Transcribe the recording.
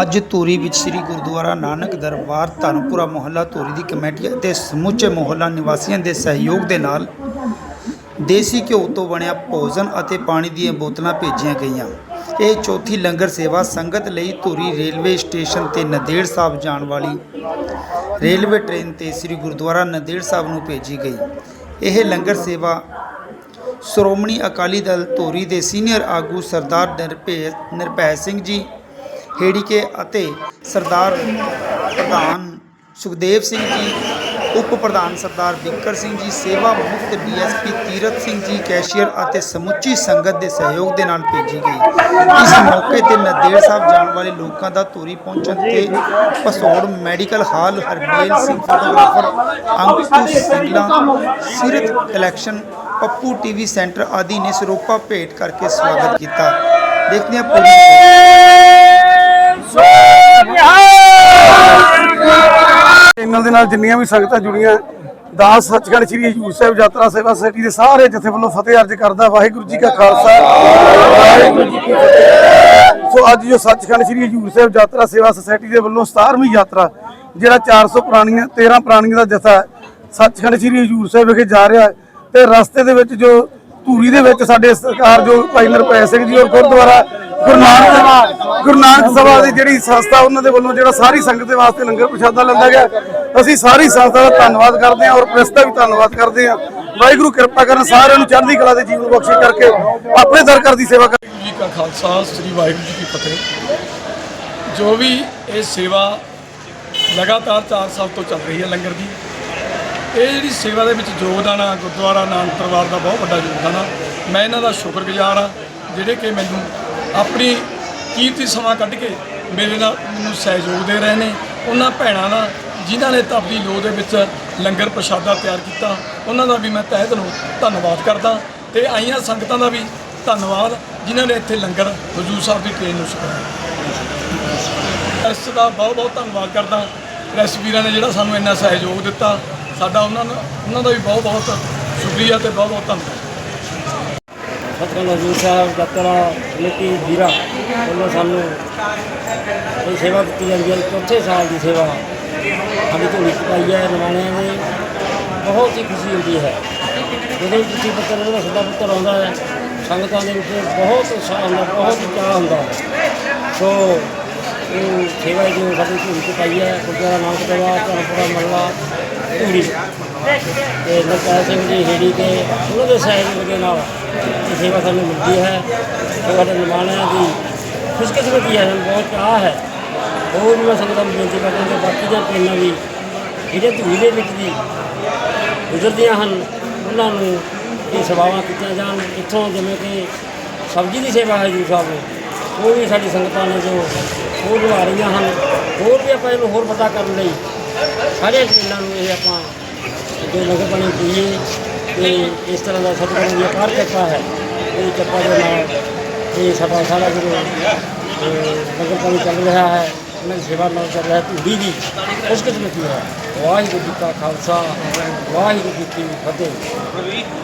ਅੱਜ ਧੂਰੀ ਵਿੱਚ ਸ੍ਰੀ ਗੁਰਦੁਆਰਾ ਨਾਨਕ ਦਰਬਾਰ ਧਰਮਪੁਰਾ ਮੁਹੱਲਾ ਧੂਰੀ ਦੀ ਕਮੇਟੀ ਅਤੇ ਸਮੁੱਚੇ ਮੁਹੱਲਾ ਨਿਵਾਸੀਆਂ ਦੇ ਸਹਿਯੋਗ ਦੇ ਨਾਲ ਦੇਸੀ ਘਿਓ ਤੋਂ ਬਣਿਆ ਭੋਜਨ ਅਤੇ ਪਾਣੀ ਦੀਆਂ ਬੋਤਲਾਂ ਭੇਜੀਆਂ ਗਈਆਂ। ਇਹ ਚੌਥੀ ਲੰਗਰ ਸੇਵਾ ਸੰਗਤ ਲਈ ਧੂਰੀ ਰੇਲਵੇ ਸਟੇਸ਼ਨ ਤੇ ਨੰਦੇੜ ਸਾਹਿਬ ਜਾਣ ਵਾਲੀ ਰੇਲਵੇ ਟ੍ਰੇਨ ਤੇ ਸ੍ਰੀ ਗੁਰਦੁਆਰਾ ਨੰਦੇੜ ਸਾਹਿਬ ਨੂੰ ਭੇਜੀ ਗਈ। ਇਹ ਲੰਗਰ ਸੇਵਾ ਸ਼੍ਰੋਮਣੀ ਅਕਾਲੀ ਦਲ ਧੂਰੀ ਦੇ ਸੀਨੀਅਰ ਆਗੂ ਸਰਦਾਰ ਨਿਰਭੈ ਨਿਰਭੈ ਸਿੰਘ ਜੀ ਹੇੜੀਕੇ ਅਤੇ ਸਰਦਾਰ ਪ੍ਰਧਾਨ ਸੁਖਦੇਵ ਸਿੰਘ ਜੀ, ਉਪ ਪ੍ਰਧਾਨ ਸਰਦਾਰ ਬਿੱਕਰ ਸਿੰਘ ਜੀ, ਸੇਵਾ ਮੁਕਤ ਡੀਐਸਪੀ ਤੀਰਤ ਸਿੰਘ ਜੀ, ਕੈਸ਼ੀਅਰ ਅਤੇ ਸਮੁੱਚੀ ਸੰਗਤ ਦੇ ਸਹਿਯੋਗ ਦੇ ਨਾਲ ਭੇਜੀ ਗਈ। ਇਸ ਮੌਕੇ ਤੇ ਨੰਦੇੜ ਸਾਹਿਬ ਜਾਣ ਵਾਲੇ ਲੋਕਾਂ ਦਾ ਧੂਰੀ ਪਹੁੰਚਣ ਤੇ Pasaur medical hall, Harmel Singh photographer Ankush Singla, Sirat collection, Pappu TV centre ਆਦਿ ਨੇ ਸਰੋਪਾ ਭੇਟ ਕਰਕੇ ਸਵਾਗਤ ਕੀਤਾ। ਦੇਖਦੇ ਹਾਂ ਪੂਰੀ ਚੈਨਲ ਦੇ ਨਾਲ ਜਿੰਨੀਆਂ ਵੀ ਸੰਗਤਾਂ ਜੁੜੀਆਂ, ਦਾਸ ਸੱਚਖੰਡ ਸ੍ਰੀ ਹਜੂਰ ਸਾਹਿਬ ਯਾਤਰਾ ਸੇਵਾ ਸੋਸਾਇਟੀ ਦੇ ਸਾਰੇ ਜਥੇ ਵੱਲੋਂ ਫਤਿਹ ਅਰਜ ਕਰਦਾ, ਵਾਹਿਗੁਰੂ ਜੀ ਕਾ ਖਾਲਸਾ। ਵਾਹਿਗੁਰੂ ਜੀ ਕੀ ਫਤਿਹ ਸੋ ਅੱਜ ਜੋ ਸੱਚਖੰਡ ਸ੍ਰੀ ਹਜੂਰ ਸਾਹਿਬ ਯਾਤਰਾ ਸੇਵਾ ਸੁਸਾਇਟੀ ਦੇ ਵੱਲੋਂ 17ਵੀਂ ਯਾਤਰਾ, ਜਿਹੜਾ 400 ਪੁਰਾਣੀਆਂ 13 ਪੁਰਾਣੀਆਂ ਦਾ ਜਥਾ ਸੱਚਖੰਡ ਸ੍ਰੀ ਹਜੂਰ ਸਾਹਿਬ ਵਿਖੇ ਜਾ ਰਿਹਾ ਤੇ ਰਸਤੇ ਦੇ ਵਿੱਚ ਜੋ ਧੂਰੀ ਦੇ ਵਿੱਚ ਸਾਡੇ ਸਰਕਾਰ ਜੋ ਭਾਈ ਨਰਪੈ ਸਿੰਘ ਜੀ ਔਰ ਗੁਰਦੁਆਰਾ ਗੁਰੂ ਨਾਨਕ ਗੁਰੂ ਨਾਨਕ ਸਭਾ ਦੀ ਜਿਹੜੀ ਸੰਸਥਾ ਉਹਨਾਂ ਦੇ ਵੱਲੋਂ ਜਿਹੜਾ ਸਾਰੀ ਸੰਗਤ ਦੇ ਵਾਸਤੇ ਲੰਗਰ ਪ੍ਰਸ਼ਾਦਾ ਲੈਂਦਾ ਗਿਆ ਅਸੀਂ ਸਾਰੀ ਸੰਸਥਾ ਦਾ ਧੰਨਵਾਦ ਕਰਦੇ ਹਾਂ ਔਰ ਪ੍ਰੈਸ ਦਾ ਵੀ ਧੰਨਵਾਦ ਕਰਦੇ ਹਾਂ। ਵਾਹਿਗੁਰੂ ਕਿਰਪਾ ਕਰਨ, ਸਾਰਿਆਂ ਨੂੰ ਚੜ੍ਹਦੀ ਕਲਾ ਦੇ ਜੀਵਨ ਬਖਸ਼ੇ ਕਰਕੇ ਆਪਣੇ ਦਰ ਦੀ ਸੇਵਾ ਕਰਨ ਜੀ ਕਾ ਖਾਲਸਾ, ਸ੍ਰੀ ਵਾਹਿਗੁਰੂ ਜੀ ਕੀ ਫਤਿਹ। ਜੋ ਵੀ ਇਹ ਸੇਵਾ ਲਗਾਤਾਰ 4 ਸਾਲ ਤੋਂ ਚੱਲ ਰਹੀ ਹੈ ਲੰਗਰ ਦੀ, ਇਹ ਜਿਹੜੀ ਸੇਵਾ ਦੇ ਵਿੱਚ ਯੋਗਦਾਨ ਆ, ਗੁਰਦੁਆਰਾ ਨਾਨਕ ਪਰਿਵਾਰ ਦਾ ਬਹੁਤ ਵੱਡਾ ਯੋਗਦਾਨ ਆ। ਮੈਂ ਇਹਨਾਂ ਦਾ ਸ਼ੁਕਰਗੁਜ਼ਾਰ ਆ, ਜਿਹੜੇ ਕਿ ਮੈਨੂੰ ਆਪਣੀ ਕੀਮਤੀ ਸਮਾਂ ਕੱਢ ਕੇ ਮੇਰੇ ਨਾਲ ਮੈਨੂੰ ਸਹਿਯੋਗ ਦੇ ਰਹੇ ਨੇ। ਉਹਨਾਂ ਭੈਣਾਂ ਦਾ ਜਿਨ੍ਹਾਂ ਨੇ ਤਾਂ ਤਪਦੀ ਲੋ ਦੇ ਵਿੱਚ ਲੰਗਰ ਪ੍ਰਸ਼ਾਦਾ ਤਿਆਰ ਕੀਤਾ, ਉਹਨਾਂ ਦਾ ਵੀ ਮੈਂ ਤਹਿ ਦਿਲੋਂ ਧੰਨਵਾਦ ਕਰਦਾ ਤੇ ਆਈਆਂ ਸੰਗਤਾਂ ਦਾ ਵੀ ਧੰਨਵਾਦ, ਜਿਨ੍ਹਾਂ ਨੇ ਇੱਥੇ ਲੰਗਰ ਹਜ਼ੂਰ ਸਾਹਿਬ ਦੀ ਟ੍ਰੇਨ ਨੂੰ ਛਕਾਇਆ। ਇਸ ਦਾ ਬਹੁਤ ਬਹੁਤ ਧੰਨਵਾਦ ਕਰਦਾ। ਪ੍ਰੈਸ ਵੀਰਾਂ ਨੇ ਜਿਹੜਾ ਸਾਨੂੰ ਇੰਨਾ ਸਹਿਯੋਗ ਦਿੱਤਾ, ਸਾਡਾ ਉਹਨਾਂ ਨੂੰ ਉਹਨਾਂ ਦਾ ਵੀ ਬਹੁਤ ਬਹੁਤ ਸ਼ੁਕਰੀਆ ਤੇ ਬਹੁਤ ਬਹੁਤ ਧੰਨਵਾਦ। ਸਤਿਗੁਰੂ ਹਜ਼ੂਰ ਸਾਹਿਬ ਯਾਤਰਾ ਕਮੇਟੀ, ਵੀਰਾ ਵੱਲੋਂ ਸਾਨੂੰ ਇਹ ਸੇਵਾ ਦਿੱਤੀ ਜਾਂਦੀ ਹੈ, ਚੌਥੇ ਸਾਲ ਦੀ ਸੇਵਾ। ਸਾਡੀ ਝੋਲੀ ਚ ਪਾਈ ਹੈ ਨਿਮਾਣਿਆਂ ਨੇ। ਬਹੁਤ ਹੀ ਖੁਸ਼ੀ ਹੁੰਦੀ ਹੈ। ਜਦੋਂ ਵੀ ਚਿੱਠੀ ਪੱਤਰ ਉਹਦਾ ਸਦਾ ਪੱਤਰ ਆਉਂਦਾ ਹੈ, ਸੰਗਤਾਂ ਦੇ ਵਿੱਚ ਬਹੁਤ ਉਤਸ਼ਾਹ ਹੁੰਦਾ, ਬਹੁਤ ਚਾਹ ਹੁੰਦਾ ਹੈ। ਸੋ, ਇਹ ਸੇਵਾ ਜੋ ਸਾਡੀ ਝੋਲੀ ਚ ਪਾਈ ਹੈ, ਗੁਰਦੁਆਰਾ ਨਾਨਕ ਦੇਵਾ ਧਰਮਪੁਰਾ ਮੱਲਾ ਧੂਰੀ ਤੇ ਨਰਪਾਲ ਸਿੰਘ ਜੀ, ਹੇੜੀ ਤੇ ਉਹਨਾਂ ਦੇ ਸਹਿਯੋਗ ਦੇ ਨਾਲ ਇਹ ਸੇਵਾ ਸਾਨੂੰ ਮਿਲਦੀ ਹੈ। ਤੇ ਸਾਡੇ ਨਿਮਾਣਿਆਂ ਦੀ ਖੁਸ਼ਕਿਸਮਤੀ ਹੈ, ਸਾਨੂੰ ਬਹੁਤ ਚਾਹ ਹੈ। ਹੋਰ ਵੀ ਮੈਂ ਸੰਗਤਾਂ ਨੂੰ ਬੇਨਤੀ ਕਰਦਾ ਕਿ ਬਾਕੀ ਦੀਆਂ ਟ੍ਰੇਨਾਂ ਵੀ ਜਿਹੜੇ ਧੂਰੀ ਦੇ ਵਿੱਚ ਵੀ ਗੁਜ਼ਰਦੀਆਂ ਹਨ ਉਹਨਾਂ ਨੂੰ ਇਹ ਸੇਵਾਵਾਂ ਕੀਤੀਆਂ ਜਾਣ। ਇੱਥੋਂ ਜਿਵੇਂ ਕਿ ਸਬਜ਼ੀ ਦੀ ਸੇਵਾ ਹੈ ਜੀ ਸਾਹਿਬ ਉਹ ਵੀ ਸਾਡੀ ਸੰਗਤਾਂ ਨੇ ਜੋ ਉਹ ਨਿਭਾ ਰਹੀਆਂ ਹਨ। ਹੋਰ ਵੀ ਆਪਾਂ ਇਹਨੂੰ ਹੋਰ ਪਤਾ ਕਰਨ ਲਈ ਸਾਰੇ ਟ੍ਰੇਨਾਂ ਨੂੰ ਇਹ ਆਪਾਂ ਜੋ ਲੰਗਰ ਪਾਣੀ ਪੀਏ ਤੇ ਇਸ ਤਰ੍ਹਾਂ ਦਾ ਸਤਿਗੁਰੂ ਦੀ ਅਪਾਰ ਕਿਰਪਾ ਹੈ। ਇਹ ਕਿਰਪਾ ਦੇ ਨਾਲ ਇਹ ਸਾਡਾ ਸਾਰਾ ਗੁਰੂ ਅਹ, ਲੰਗਰ ਪਾਣੀ ਚੱਲ ਰਿਹਾ ਹੈ। ਉਹਨਾਂ ਦੀ ਸੇਵਾ ਨਾਲ ਚੱਲ ਰਿਹਾ ਧੂੜੀ ਦੀ ਖੁਸ਼ਕਿਸਮਤੀ ਹੈ। ਵਾਹਿਗੁਰੂ ਜੀ ਕਾ ਖਾਲਸਾ, ਵਾਹਿਗੁਰੂ ਜੀ ਕੀ ਫਤਿਹ।